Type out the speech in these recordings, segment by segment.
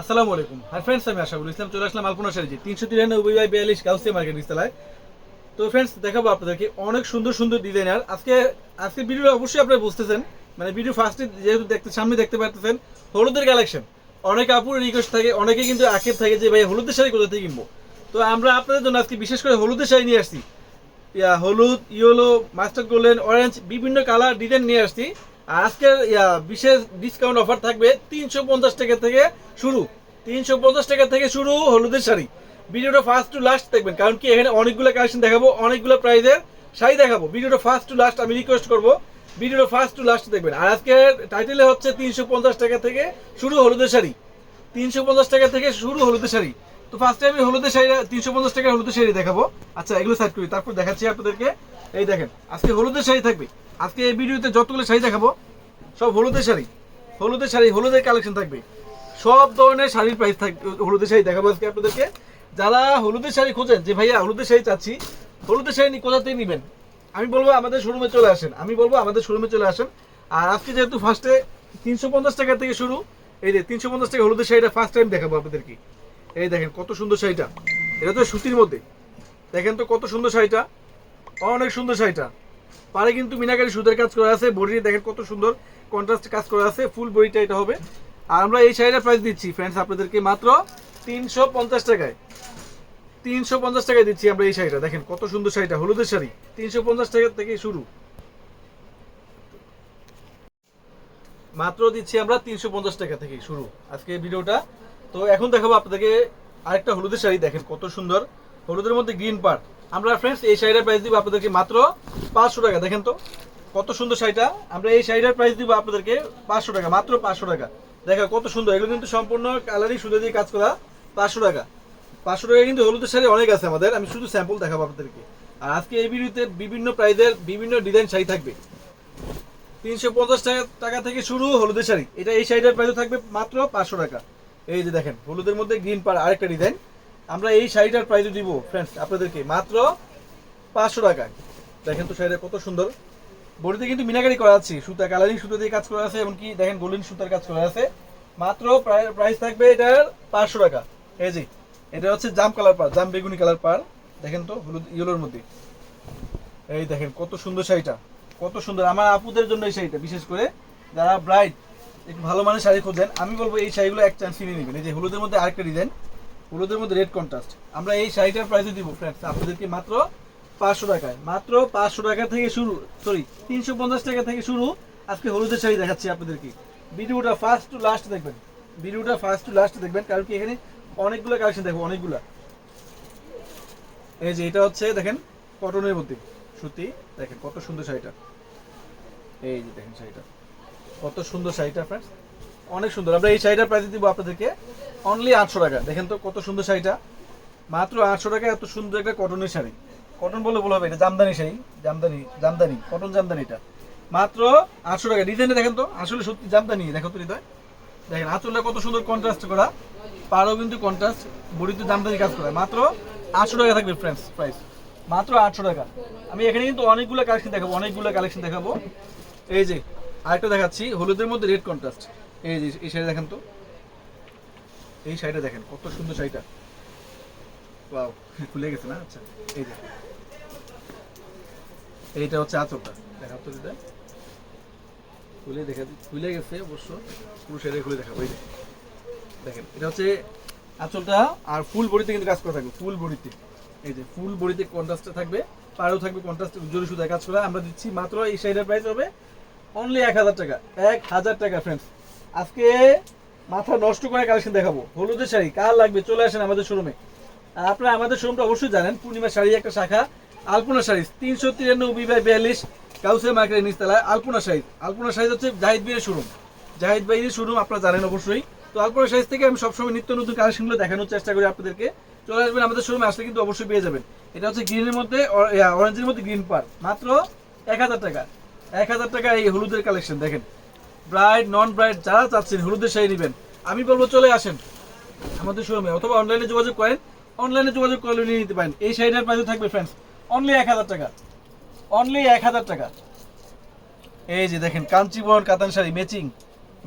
আসসালামু আলাইকুম। Hi friends আমি ইসলাম, চলে আসলাম আলপনা শাড়িজি তিনশো তিরানব্বই বাই বিয়াল্লিশ মার্কেট নিস্তালায় তো ফ্রেন্ডস দেখাবো আপনাদেরকে অনেক সুন্দর সুন্দর ডিজাইনার আজকে আজকে ভিডিও অবশ্যই আপনারা বুঝতেছেন। মানে ভিডিও ফার্স্টে যেহেতু দেখতে, সামনে দেখতে পারতেছেন, হলুদের কালেকশন অনেক আপুর রিকোয়েস্ট থাকে, অনেকে কিন্তু আক্ষেপ থাকে যে, ভাই, হলুদের শাড়ি কোথা থেকে কিনবো? তো আমরা আপনাদের জন্য আজকে বিশেষ করে হলুদের শাড়ি নিয়ে আসছি। হলুদ, ইয়েলো মাস্টার গোল্ডেন অরেঞ্জ বিভিন্ন কালার ডিজাইন নিয়ে আসছি। আজকের বিশেষ ডিসকাউন্ট অফার থাকবে তিনশো পঞ্চাশ টাকা থেকে শুরু। তিনশো পঞ্চাশ টাকা থেকে শুরু হলুদের শাড়ি। ভিডিওটা ফার্স্ট টু লাস্ট দেখবেন, কারণ কি এখানে অনেকগুলো কালেকশন দেখাবো, অনেকগুলো প্রাইজের শাড়ি দেখাবো। ভিডিওটা ফার্স্ট টু লাস্ট আমি রিকোয়েস্ট করব। ভিডিওটা ফার্স্ট টু লাস্ট দেখবেন। আর আজকের টাইটেলে হচ্ছে তিনশো পঞ্চাশ টাকা থেকে শুরু হলুদের শাড়ি। তিনশো পঞ্চাশ টাকা থেকে শুরু হলুদের শাড়ি। তো ফার্স্ট টাইম হলুদের শাড়ি তিনশো পঞ্চাশ টাকা হলুদের শাড়ি দেখাবো। আচ্ছা এগুলো সাইড করি। তারপর দেখাচ্ছি আপনাদেরকে। এই দেখেন, আজকে হলুদের শাড়ি থাকবে। আজকে এই ভিডিওতে যতগুলো শাড়ি দেখাবো, সব হলুদের শাড়ি। হলুদের শাড়ি, হলুদের কালেকশন থাকবে। সব ধরনের শাড়ির প্রাইস থাকবে হলুদের শাড়ি দেখাবো আজকে আপনাদেরকে। যারা হলুদের শাড়ি খোঁজেন, যে ভাইয়া, হলুদের শাড়ি চাচ্ছি, হলুদের শাড়ি নি- কোথা থেকে নেবেন? আমি বলব, আমাদের শোরুমে চলে আসেন। আমি বলব, আমাদের শোরুমে চলে আসেন। আর আজকে যেহেতু ফার্স্টে তিনশো পঞ্চাশ টাকা থেকে শুরু, এই যে তিনশো পঞ্চাশ টাকা হলুদের শাড়িটা ফার্স্ট টাইম দেখাবো আপনাদেরকে। এই দেখেন, কত সুন্দর শাড়িটা। এটা তো সুতির মধ্যে। দেখেন তো কত সুন্দর শাড়িটা। অনেক সুন্দর শাড়িটা। পারে কিন্তু মিনাকারি সুদের কাজ করা আছে, বডি দেখেন কত সুন্দর কন্ট্রাস্ট কাজ করা আছে ফুল বডিটা এটা হবে। আর আমরা এই শাড়িটার প্রাইস দিচ্ছি ফ্রেন্ডস আপনাদেরকে মাত্র তিনশো পঞ্চাশ টাকায়। তিনশো পঞ্চাশ টাকায় দিচ্ছি আমরা এই শাড়িটা। দেখেন কত সুন্দর শাড়িটা, হলুদের শাড়ি। তিনশো পঞ্চাশ টাকা থেকে শুরু। মাত্র দিচ্ছি আমরা তিনশো পঞ্চাশ টাকা থেকে শুরু। আজকে ভিডিওটা তো এখন দেখাবো আপনাদেরকে আরেকটা হলুদের শাড়ি, দেখেন কত সুন্দর। হলুদের মধ্যে গ্রিন পার্ট আমরা ফ্রেন্ডস এই শাড়িটার প্রাইস দিব আপনাদেরকে মাত্র পাঁচশো টাকা। দেখেন তো, কত সুন্দর শাড়িটা। আমরা এই শাড়িটার প্রাইস দিব আপনাদেরকে পাঁচশো টাকা, মাত্র পাঁচশো টাকা। দেখা, কত সুন্দর। এগুলো কিন্তু সম্পূর্ণ কালারিং সুতো দিয়ে কাজ করা পাঁচশো টাকা। পাঁচশো টাকা কিন্তু হলুদের শাড়ি অনেক আছে আমাদের। আমি শুধু স্যাম্পল দেখাবো আপনাদেরকে। আর আজকে এই ভিডিওতে বিভিন্ন প্রাইজের বিভিন্ন ডিজাইন শাড়ি থাকবে। তিনশো পঞ্চাশ টাকা থেকে শুরু হলুদের শাড়ি। এটা এই শাড়িটার প্রাইস থাকবে মাত্র পাঁচশো টাকা। এই যে দেখেন, হলুদের মধ্যে গ্রিন পার আরেকটা ডিজাইন আমরা এই শাড়িটার প্রাইস দিব ফ্রেন্ডস আপনাদেরকে, মাত্র পাঁচশো টাকায়। দেখেন তো শাড়িটা কত সুন্দর। বডিতে কিন্তু মিনাকারি করা আছে, সুতা কালারিং সুতো দিয়ে কাজ করা আছে, এমনকি দেখেন গোল্ডেন সুতার কাজ করা আছে। মাত্র প্রাইস থাকবে এটার পাঁচশো টাকা। এই যে, এটা হচ্ছে জাম কালার পার জাম বেগুনি কালার পার দেখেন তো, হলুদ, ইয়েলোর মধ্যে। এই দেখেন, কত সুন্দর শাড়িটা, কত সুন্দর। আমার আপুদের জন্য এই শাড়িটা, বিশেষ করে যারা ব্রাইড একটু ভালো মানের শাড়ি খোঁজেন আমি বলব এই শাড়িগুলো এক চান্স কিনে নেবেন। এই যে হলুদের মধ্যে আরেকটা ডিজাইন হলুদের মধ্যে রেড কন্ট্রাস্ট আমরা এই শাড়িটার প্রাইসে দিব ফ্রেন্ডস আপনাদেরকে মাত্র পাঁচশো টাকায়। মাত্র পাঁচশো টাকা থেকে শুরু সরি তিনশো পঞ্চাশ টাকা থেকে শুরু, আজকে হলুদের শাড়ি দেখাচ্ছি আপনাদেরকে। ভিডিওটা ফার্স্ট টু লাস্ট দেখবেন। ভিডিওটা ফার্স্ট টু লাস্ট দেখবেন, কারণ কি এখানে অনেকগুলো কালেকশন দেখব অনেকগুলা। এই যে এটা হচ্ছে, দেখেন কটনের মধ্যে। সুতি দেখেন কত সুন্দর শাড়িটা। এই যে দেখেন শাড়িটা। কত সুন্দর শাড়িটা ফ্রেন্ডস অনেক সুন্দর। আমরা এই শাড়িটার প্রাইস দিব আপনাদেরকে অনলি আটশো টাকা। দেখেন তো কত সুন্দর শাড়িটা। মাত্র আটশো টাকা এত সুন্দর একটা কটনের শাড়ি। কটন বলে বলা হবে, এটা জামদানি শাড়ি। জামদানি জামদানি কটন জামদানি এটা। মাত্র আটশো টাকা। ডিজাইনে দেখেন তো, আসলে সত্যি জামদানি। দেখো তো হৃদয়। দেখেন আঁচলটা কত সুন্দর কন্ট্রাস্ট করা। পারও কিন্তু কন্ট্রাস্ট বডিতে জামদানি কাজ করা। মাত্র আটশো টাকা থাকবে ফ্রেন্ডস প্রাইস মাত্র আটশো টাকা। আমি এখানে কিন্তু অনেকগুলো কালেকশন দেখাবো, অনেকগুলো কালেকশন দেখাবো। এই যে আরেকটা দেখাচ্ছি, হলুদের মধ্যে রেড কন্ট্রাস্ট এই যে, এই শাড়ি দেখেন তো। এই শাড়িটা দেখেন, কত সুন্দর শাড়িটা। ওয়াও খুলে গেছে না? আচ্ছা এই যে। এইটা হচ্ছে আঁচলটা। দেখা তো দিদা। খুলে দেখা, খুলে গেছে অবশ্য। পুরো শাড়ি খুলে দেখা যে। দেখেন, এটা হচ্ছে আঁচলটা আর ফুল বডিতে কিন্তু কাজ করা থাকবে, ফুল বডিতে। এই যে, ফুল বডিতে কন্ট্রাস্টে থাকবে, পাড়েও থাকবে কন্ট্রাস্ট জরি সুতায় কাজ করা। আমরা দিচ্ছি মাত্র এই শাড়িটার প্রাইস হবে অনলি এক হাজার টাকা। এক হাজার টাকা ফ্রেন্ডস আজকে মাথা নষ্ট করে কালেকশন দেখাবো। হলুদের শাড়ি, কার লাগবে? চলে আসেন আমাদের শোরুমে আর আপনারা আমাদের শোরুমটা অবশ্যই জানেন পূর্ণিমা শাড়ি একটা শাখা, আলপনা শাড়ি তিনশো তিরানব্বই বাই বিয়াল্লিশ কাউসে মার্কেটের নিচতলায় আলপনা শাড়ি। আলপনা শাড়ি হচ্ছে জাহিদ বিয়ের শোরুম জাহিদ ভাইয়ের শোরুম আপনারা জানেন অবশ্যই। তো আলপনা শাড়ি থেকে আমি সবসময় নিত্য নতুন কালেকশনগুলো দেখানোর চেষ্টা করি আপনাদেরকে। চলে আসবেন আমাদের শোরুমে আসলে কিন্তু অবশ্যই পেয়ে যাবেন। এটা হচ্ছে গ্রিনের মধ্যে অরেঞ্জের মধ্যে গ্রিন পার মাত্র এক হাজার টাকা। এক হাজার টাকা এই হলুদের কালেকশন দেখেন। ব্রাইড নন ব্রাইড যারা চাচ্ছেন হলুদের শাড়ি নেবেন, আমি বলব চলে আসেন। আমাদের শোরুমে অথবা অনলাইনে যোগাযোগ করেন। অনলাইনে যোগাযোগ করলে নিয়ে নিতে পারেন। এই শাড়িটার প্রাইস থাকবে ফ্রেন্ডস অনলি এক হাজার টাকা। অনলি এক হাজার টাকা। এই যে দেখেন কাঞ্চিবরণ কাতান শাড়ি ম্যাচিং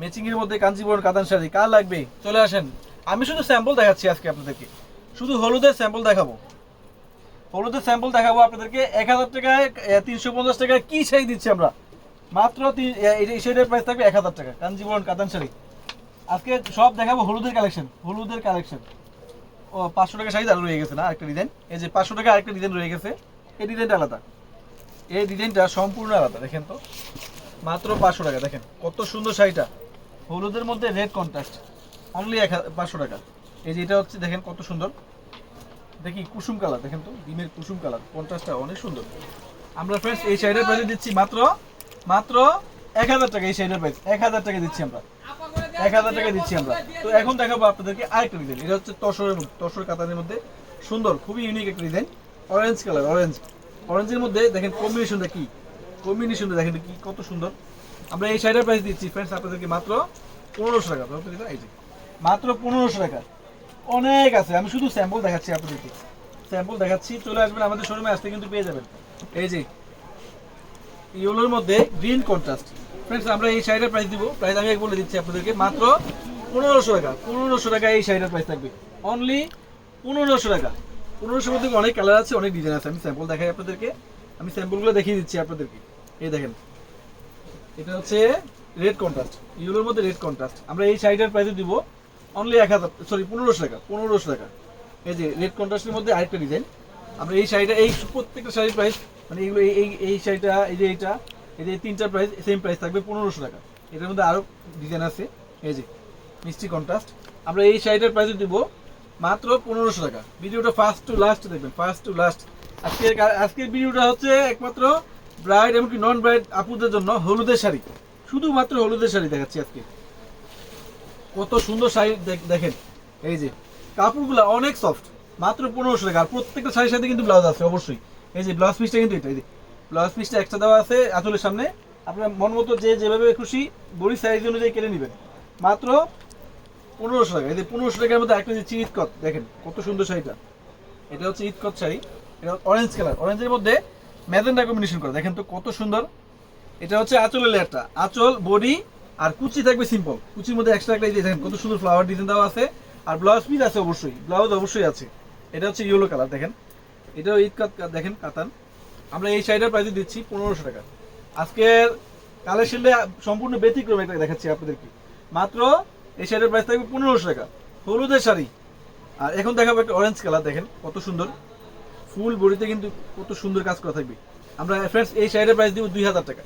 ম্যাচিং এর মধ্যে কাঞ্চিবরণ কাতান শাড়ি, কার লাগবে? চলে আসেন। আমি শুধু স্যাম্পল দেখাচ্ছি আজকে আপনাদেরকে। শুধু হলুদের স্যাম্পল দেখাবো। হলুদের স্যাম্পল দেখাবো আপনাদেরকে। এক হাজার টাকায় তিনশো পঞ্চাশ টাকায় কি শাড়ি দিচ্ছি আমরা? মাত্র এই শাড়ির প্রাইস থাকবে এক হাজার টাকা। কাঞ্জিবরণ কাতান শাড়ি। আজকে সব দেখাবো হলুদের কালেকশন হলুদের কালেকশন ও, পাঁচশো টাকা শাড়ি আরও রয়ে গেছে না একটা ডিজাইন এই যে পাঁচশো টাকা আরেকটা ডিজাইন রয়ে গেছে। এই ডিজাইনটা আলাদা। এই ডিজাইনটা সম্পূর্ণ আলাদা, দেখেন তো। মাত্র পাঁচশো টাকা, দেখেন কত সুন্দর শাড়িটা। হলুদের মধ্যে রেড কন্ট্রাস্ট অনলি এক পাঁচশো টাকা। এই যে, এটা হচ্ছে, দেখেন কত সুন্দর। দেখি কুসুম কালার, দেখেন তো, ডিমের কুসুম কালার কন্ট্রাস্টটা অনেক সুন্দর। আমরা ফ্রেন্ডস এই সাইডের প্রাইস দিচ্ছি মাত্র মাত্র এক হাজার টাকা, এই সাইডের প্রাইস এক হাজার টাকা দিচ্ছি আমরা। এক হাজার টাকা দিচ্ছি আমরা। তো এখন দেখাবো আপনাদেরকে আরেকটা ডিজাইন এটা হচ্ছে তসরের মধ্যে তসর কাতানের মধ্যে সুন্দর, খুবই ইউনিক একটা ডিজাইন অরেঞ্জ কালার অরেঞ্জ অরেঞ্জের মধ্যে দেখেন কম্বিনেশনটা কি? কম্বিনেশনটা দেখেন কি, কত সুন্দর। আমরা এই সাইডের প্রাইস দিচ্ছি ফ্রেন্ডস আপনাদেরকে মাত্র পনেরোশো টাকা এই যে। মাত্র পনেরোশো টাকা। অনেক আছে। আমি শুধু স্যাম্পল দেখাচ্ছি আপনাদেরকে। স্যাম্পল দেখাচ্ছি, চলে আসবেন আমাদের শোরুমে আসতে কিন্তু পেয়ে যাবেন। এই যে, ইয়েলোর মধ্যে গ্রিন কন্ট্রাস্ট ফ্রেন্ডস আমরা এই শাড়িটার প্রাইস দিব। প্রাইস আমি বলে দিচ্ছি আপনাদেরকে। মাত্র পনেরোশো টাকা। পনেরোশো টাকা এই শাড়িটার প্রাইস থাকবে। অনলি পনেরোশো টাকা। পনেরোশোর মধ্যে অনেক কালার আছে, অনেক ডিজাইন আছে। আমি স্যাম্পল দেখাই আপনাদেরকে। আমি স্যাম্পলগুলো দেখিয়ে দিচ্ছি আপনাদেরকে। এই দেখেন। এটা হচ্ছে রেড কন্ট্রাস্ট ইউলোর মধ্যে রেড কন্ট্রাস্ট আমরা এই শাড়িটার প্রাইস দিব অনলি এক হাজার সরি পনেরোশো টাকা পনেরোশো টাকা। এই যে রেড কন্ট্রাস্টের মধ্যে আরেকটা ডিজাইন আমরা এই শাড়িটা, এই প্রত্যেকটা শাড়ির প্রাইস মানে এইগুলো এই, এই- শাড়িটা, এই যে এইটা এই যে তিনটা প্রাইস সেম প্রাইস থাকবে পনেরোশো টাকা। এটার মধ্যে আরও ডিজাইন আছে। এই যে, মিষ্টি কন্ট্রাস্ট আমরা এই শাড়িটার প্রাইস দিব মাত্র পনেরোশো টাকা। ভিডিওটা ফার্স্ট টু লাস্ট দেখবেন ফার্স্ট টু লাস্ট আজকের আজকের ভিডিওটা হচ্ছে একমাত্র ব্রাইড এমনকি নন ব্রাইড আপুদের জন্য হলুদের শাড়ি। শুধুমাত্র হলুদের শাড়ি দেখাচ্ছি আজকে। কত সুন্দর শাড়ি দেখ- দেখেন। এই যে, কাপড়গুলো অনেক সফট মাত্র পনেরোশো টাকা। আর প্রত্যেকটা শাড়ির সাথে কিন্তু ব্লাউজ আছে, অবশ্যই। এই যে ব্লাউজ পিসটা কিন্তু এটা, এই যে ব্লাউজ পিসটা এক্সট্রা দেওয়া আছে আঁচলের সামনে। আপনার মন মতো যে যেভাবে খুশি বড়ি সাইজ অনুযায়ী কেটে নেবেন। মাত্র পনেরোশো টাকা। এই যে, পনেরোশো টাকার মধ্যে একটা যে চিৎকত দেখেন কত সুন্দর শাড়িটা। এটা হচ্ছে ঈদকত শাড়ি। এটা অরেঞ্জ কালার অরেঞ্জের মধ্যে ম্যাজেন্ডা কম্বিনেশন করা। দেখেন তো কত সুন্দর। এটা হচ্ছে আঁচলের লেয়ারটা আঁচল, বডি আর কুচি থাকবে সিম্পল কুচির মধ্যে এক্সট্রা একটা দেখেন, কত সুন্দর ফ্লাওয়ার ডিজাইন দেওয়া আছে। আর ব্লাউজ পিস আছে অবশ্যই। ব্লাউজ অবশ্যই আছে। এটা হচ্ছে ইয়েলো কালার দেখেন। এটাও ঈদ দেখেন, কাতান। আমরা এই শাড়িটার প্রাইস দিচ্ছি পনেরোশো টাকা। আজকের কালেকশনটা সম্পূর্ণ ব্যতিক্রম একটা দেখাচ্ছি আপনাদেরকে। মাত্র এই শাড়ির প্রাইস থাকবে পনেরোশো টাকা। হলুদের শাড়ি। আর এখন দেখাবো একটা অরেঞ্জ কালার দেখেন, কত সুন্দর। ফুল বডিতে কিন্তু কত সুন্দর কাজ করা থাকবে। আমরা ফ্রেন্ডস এই শাড়ির প্রাইস দিব দুই হাজার টাকা।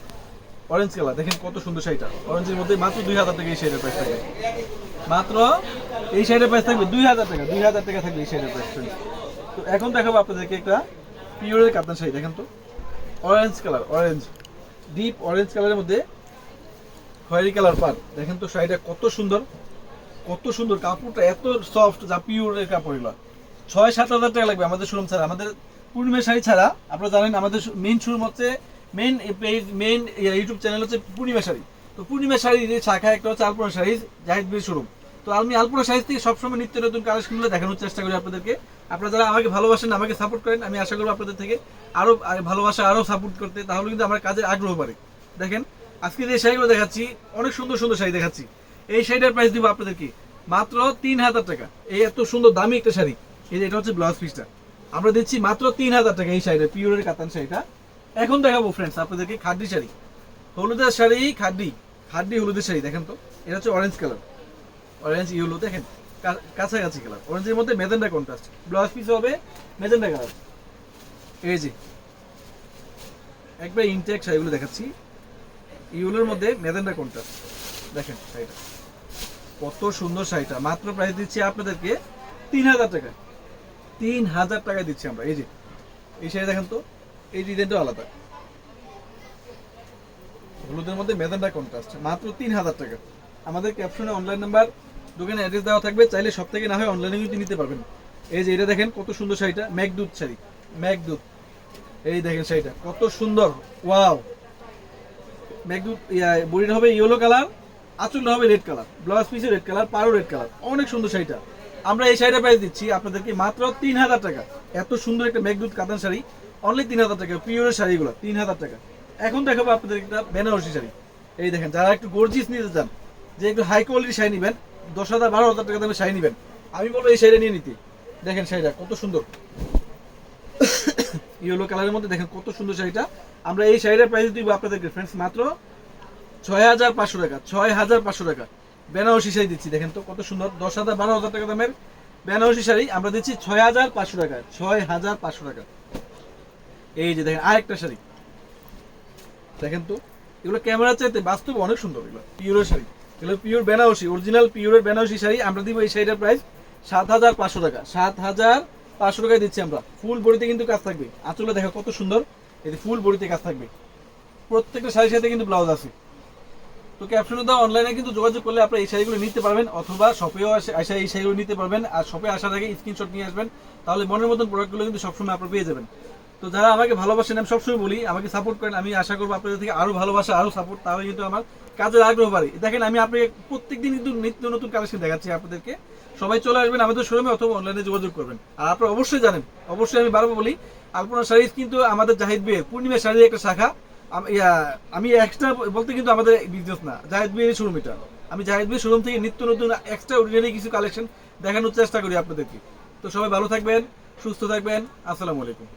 অরেঞ্জ কালার দেখেন কত সুন্দর শাড়িটা। অরেঞ্জের মধ্যে মাত্র দুই হাজার টাকা এই শাড়ির প্রাইস থাকবে। মাত্র এই শাড়ির প্রাইস থাকবে দুই হাজার টাকা, দুই হাজার টাকা থাকবে এই শাড়ির প্রাইস তো এখন দেখাবো আপনাদেরকে একটা পিওরের কাতান শাড়ি, দেখেন তো। Orange colour orange deep orange কালারের মধ্যে খয়েরি কালার পার দেখেন তো শাড়িটা কত সুন্দর কত সুন্দর। কাপড়টা এত সফট যা পিওরের কাপড় এগুলো। ছয়, সাত হাজার টাকা লাগবে আমাদের শোরুম ছাড়া। আমাদের পূর্ণিমা শাড়ি ছাড়া, আপনারা জানেন, আমাদের মেইন শোরুম হচ্ছে main page main YouTube channel হচ্ছে পূর্ণিমা শাড়ি। তো পূর্ণিমা শাড়ি যে শাখা একটা হচ্ছে আলপনা শাড়ি জাহিদ বীর শোরুম তো আমি আলপনা শাড়ি থেকে সবসময় নিত্য নতুন কালেকশনগুলো দেখানোর চেষ্টা করি আপনাদেরকে। আপনারা যারা আমাকে ভালোবাসেন, আমাকে সাপোর্ট করেন, আমি আশা করব আপনাদের থেকে আরও ভালোবাসা আরও সাপোর্ট করতে, তাহলে কিন্তু আমার কাজের আগ্রহ বাড়ে। দেখেন, আজকে যে শাড়িগুলো দেখাচ্ছি, অনেক সুন্দর সুন্দর শাড়ি দেখাচ্ছি। এই শাড়িটার প্রাইস দিব আপনাদেরকে মাত্র তিন হাজার টাকা। এই এত সুন্দর দামি একটা শাড়ি। এই যে এটা হচ্ছে ব্লাউজ পিসটা আমরা দিচ্ছি মাত্র তিন হাজার টাকা এই শাড়িটা পিওরের কাতান শাড়িটা। এখন দেখাবো ফ্রেন্ডস আপনাদেরকে খাদ্যি শাড়ি। হলুদের শাড়ি, খাদ্যি। খাদ্যি হলুদের শাড়ি, দেখেন তো। এটা হচ্ছে অরেঞ্জ কালার অরেঞ্জ ইয়েলো দেখেন। কাছাকাছি কালার অরেঞ্জের মধ্যে মেজেন্ডা কন্ট্রাস্ট ব্লাউজ পিস হবে মেজেন্ডা কালার এই যে। একবার ইনটেক শাড়িগুলো দেখাচ্ছি। ইউলোর মধ্যে মেজেন্ডা কন্ট্রাস্ট দেখেন শাড়িটা। কত সুন্দর শাড়িটা। মাত্র প্রাইস দিচ্ছি আপনাদেরকে তিন হাজার টাকা। তিন হাজার টাকায় দিচ্ছি আমরা। এই যে। এই শাড়ি দেখেন তো। এই ডিজাইনটা আলাদা। হলুদের মধ্যে মেজেন্ডা কন্ট্রাস্ট মাত্র তিন হাজার টাকা। আমাদের ক্যাপশনে অনলাইন নাম্বার দোকানে অ্যাড্রেস দেওয়া থাকবে, চাইলে সব থেকে না হয় অনলাইনে কিন্তু নিতে পারবেন। এই যে এটা দেখেন, কত সুন্দর শাড়িটা ম্যাকদুত শাড়ি ম্যাকদুত এই দেখেন শাড়িটা, কত সুন্দর ওয়াও ম্যাকদুত বডির হবে ইয়েলো কালার আঁচলটা হবে রেড কালার ব্লাউজ পিসে রেড কালার পারও রেড কালার অনেক সুন্দর শাড়িটা। আমরা এই শাড়িটা প্রাইস দিচ্ছি আপনাদেরকে মাত্র তিন হাজার টাকা। এত সুন্দর একটা মেঘদুত কাতান শাড়ি অনলি তিন হাজার টাকা পিওরের শাড়িগুলো, তিন হাজার টাকা। এখন দেখাবো আপনাদের একটা বেনারসি শাড়ি। এই দেখেন, যারা একটু গর্জিস নিতে চান, যে একটু হাই কোয়ালিটি শাড়ি নেবেন, দশ হাজার, বারো হাজার টাকা দামে শাড়ি নেবেন, আমি বলব এই শাড়িটা নিয়ে নিতে। দেখেন শাড়িটা, কত সুন্দর। ইয়েলো কালারের মধ্যে দেখেন কত সুন্দর শাড়িটা। আমরা এই শাড়িটার প্রাইস দিব আপনাদেরকে ফ্রেন্ডস মাত্র ছয় হাজার পাঁচশো টাকা, ছয় হাজার পাঁচশো টাকা। বেনারসি শাড়ি দিচ্ছি, দেখেন তো কত সুন্দর। দশ হাজার, বারো হাজার টাকা দামের বেনারসি শাড়ি, আমরা দিচ্ছি ছয় হাজার পাঁচশো টাকা ছয় হাজার পাঁচশো টাকা। এই যে দেখেন, আরেকটা শাড়ি। দেখেন তো, এগুলো ক্যামেরা চাইতে বাস্তবে অনেক সুন্দর এগুলো পিওরের শাড়ি। এগুলো পিওর বেনারসি অরিজিনাল পিওরের বেনারসি শাড়ি, আমরা দিব এই শাড়িটার প্রাইস সাত হাজার পাঁচশো টাকা। সাত হাজার পাঁচশো টাকায় দিচ্ছি আমরা। ফুল বড়িতে কিন্তু কাজ থাকবে। আঁচলে দেখো কত সুন্দর। যে ফুল বড়িতে কাজ থাকবে। প্রত্যেকটা শাড়ির সাথে কিন্তু ব্লাউজ আছে। তো ক্যাপশনে দাও অনলাইনে কিন্তু যোগাযোগ করলে আপনারা এই শাড়িগুলো নিতে পারবেন, অথবা শপেও আসে এই শাড়িগুলো নিতে পারবেন। আর শপে আসার আগে স্ক্রিনশট নিয়ে আসবেন। তাহলে মনের মতন প্রোডাক্টগুলো কিন্তু সবসময় আপনারা পেয়ে যাবেন। তো যারা আমাকে ভালোবাসেন, আমি সবসময় বলি, আমাকে সাপোর্ট করেন। আমি আশা করব আপনাদের থেকে আরও ভালোবাসা, আরও সাপোর্ট তাহলে কিন্তু আমার কাজের আগ্রহ বাড়ে। দেখেন, আমি আপনাকে প্রত্যেকদিন কিন্তু নিত্য নতুন কালেকশন দেখাচ্ছি আপনাদেরকে। সবাই চলে আসবেন আমাদের শোরুমে অথবা অনলাইনে যোগাযোগ করবেন। আর আপনারা অবশ্যই জানেন, অবশ্যই আমি বারবার বলি, আলপনা শাড়ি কিন্তু আমাদের জাহিদ বিয়ের, পূর্ণিমা শাড়ির একটা শাখা। আমি এক্সট্রা বলতে কিন্তু আমাদের বিজনেস না, জাহিদ বিয়ের শোরুম এটা। আমি জাহিদ বিয়ের শোরুম থেকে নিত্য নতুন এক্সট্রা অর্ডিনারি কিছু কালেকশন দেখানোর চেষ্টা করি আপনাদেরকে। তো সবাই ভালো থাকবেন, সুস্থ থাকবেন, আসসালামু আলাইকুম।